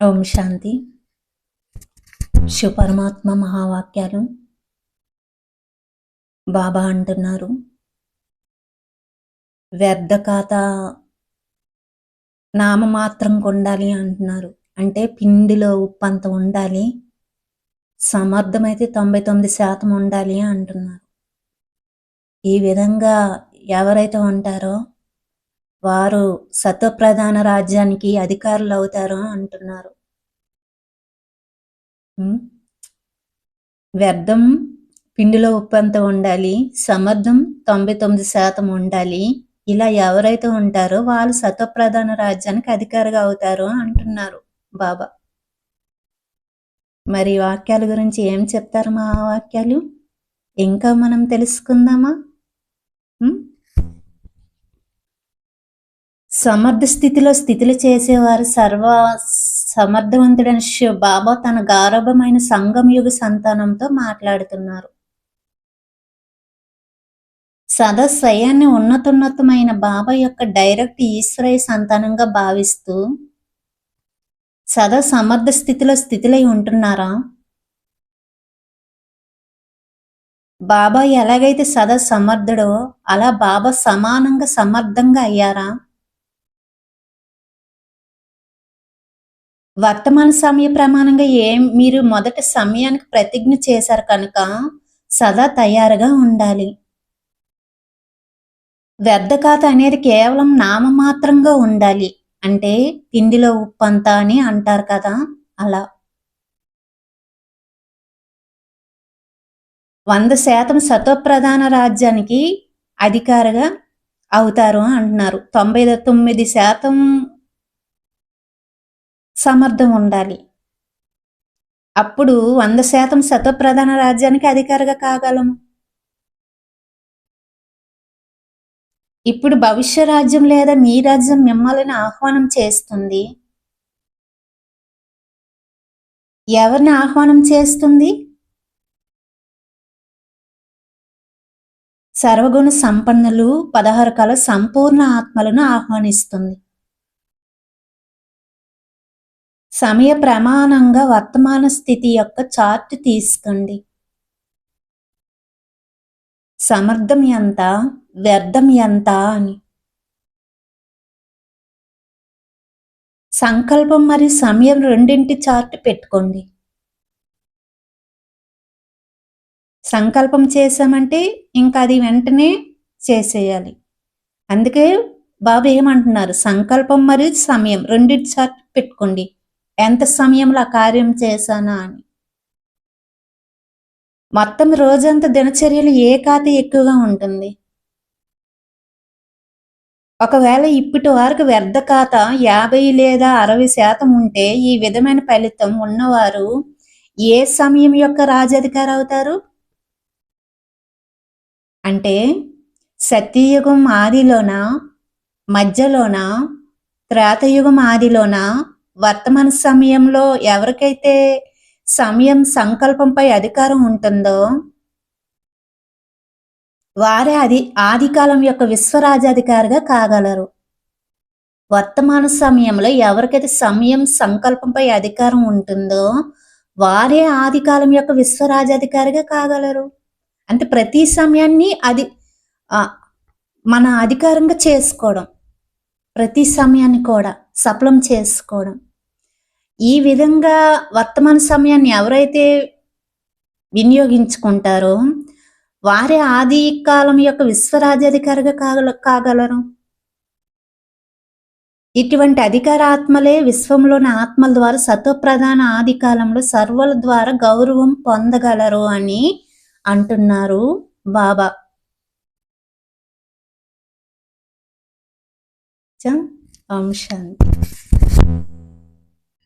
ఓం శాంతి. శివపరమాత్మ మహావాక్యాలు. బాబా అంటున్నారు వ్యర్థ ఖాత నామమాత్రం ఉండాలి అంటున్నారు. అంటే పిండిలో ఉప్పు అంత ఉండాలి సమర్థమైతే తొంభై తొమ్మిది శాతం ఉండాలి అంటున్నారు. ఈ విధంగా ఎవరైతే ఉంటారో వారు సత్వప్రధాన రాజ్యానికి అధికారులు అవుతారు అంటున్నారు వ్యర్థం పిండిలో ఉప్పంత ఉండాలి సమర్థం తొంభై తొమ్మిది శాతం ఉండాలి. ఇలా ఎవరైతే ఉంటారో వాళ్ళు సత్వప్రధాన రాజ్యానికి అధికారిగా అవుతారు అంటున్నారు బాబా. మరి వాక్యాల గురించి ఏం చెప్తారు మా వాక్యాలు? ఇంకా మనం తెలుసుకుందామా? ఉమ్? సమర్థ స్థితిలో స్థితులు చేసేవారు సర్వ సమర్థవంతుడైన శివ బాబా తన గారభమైన సంఘం యుగ సంతానంతో మాట్లాడుతున్నారు. సదా స్వయాన్ని ఉన్నతోన్నతమైన బాబా యొక్క డైరెక్ట్ ఈశ్వరయ సంతానంగా భావిస్తూ సదా సమర్థ స్థితిలో స్థితిలై ఉంటున్నారా? బాబా ఎలాగైతే సదా సమర్థుడో అలా బాబా సమానంగా సమర్థంగా అయ్యారా? వర్తమాన సమయ ప్రమాణంగా ఏం మీరు మొదట సమయానికి ప్రతిజ్ఞ చేశారు కనుక సదా తయారుగా ఉండాలి. వ్యర్థ ఖాత అనేది కేవలం నామమాత్రంగా ఉండాలి అంటే పిండిలో ఉప్పంతా అని అంటారు కదా అలా. వంద శాతం సత్వప్రధాన రాజ్యానికి అధికారిగా అవుతారు అంటున్నారు. తొంభై తొమ్మిది శాతం సమర్థం ఉండాలి. అప్పుడు వంద శాతం శతప్రధాన రాజ్యానికి అధికారిగా కాగలము. ఇప్పుడు భవిష్య రాజ్యం లేదా మీ రాజ్యం మిమ్మల్ని ఆహ్వానం చేస్తుంది. ఎవరిని ఆహ్వానం చేస్తుంది? సర్వగుణ సంపన్నులు పదహారు కల సంపూర్ణ ఆత్మలను ఆహ్వానిస్తుంది. సమయ ప్రమాణంగా వర్తమాన స్థితి యొక్క చార్ట్ తీసుకోండి. సమర్థం ఎంత? వ్యర్థం ఎంత అని. సంకల్పం మరియు సమయం రెండింటి చార్ట్ పెట్టుకోండి. సంకల్పం చేసామంటే ఇంకా అది వెంటనే చేసేయాలి. అందుకే బాబు ఏమంటున్నారు? సంకల్పం మరియు సమయం రెండింటి చార్ట్ పెట్టుకోండి. ఎంత సమయంలో ఆ కార్యం చేశానా అని. మొత్తం రోజంతా దినచర్యలు ఏ ఖాతా ఎక్కువగా ఉంటుంది. ఒకవేళ ఇప్పటి వరకు వ్యర్థ ఖాతా యాభై లేదా అరవై శాతం ఉంటే ఈ విధమైన ఫలితం ఉన్నవారు ఏ సమయం యొక్క రాజాధికారి అవుతారు? అంటే సత్యయుగం ఆదిలోన మధ్యలోన త్రేతయుగం ఆదిలోన వర్తమాన సమయంలో ఎవరికైతే సమయం సంకల్పంపై అధికారం ఉంటుందో వారే అది ఆదికాలం యొక్క విశ్వరాజాధికారిగా కాగలరు. వర్తమాన సమయంలో ఎవరికైతే సమయం సంకల్పంపై అధికారం ఉంటుందో వారే ఆదికాలం యొక్క విశ్వరాజాధికారిగా కాగలరు. అంటే ప్రతి సమయాన్ని అది మన అధికారంగా చేసుకోవడం. ప్రతి సమయాన్ని కూడా సఫలం చేసుకోవడం. ఈ విధంగా వర్తమాన సమయాన్ని ఎవరైతే వినియోగించుకుంటారో వారే ఆది కాలం యొక్క విశ్వరాజ్యాధికారిగా కాగల కాగలరు. ఇటువంటి అధికార ఆత్మలే విశ్వంలోని ఆత్మల ద్వారా సత్వప్రధాన ఆది కాలంలో సర్వల ద్వారా గౌరవం పొందగలరు అని అంటున్నారు బాబా. anlatacağım.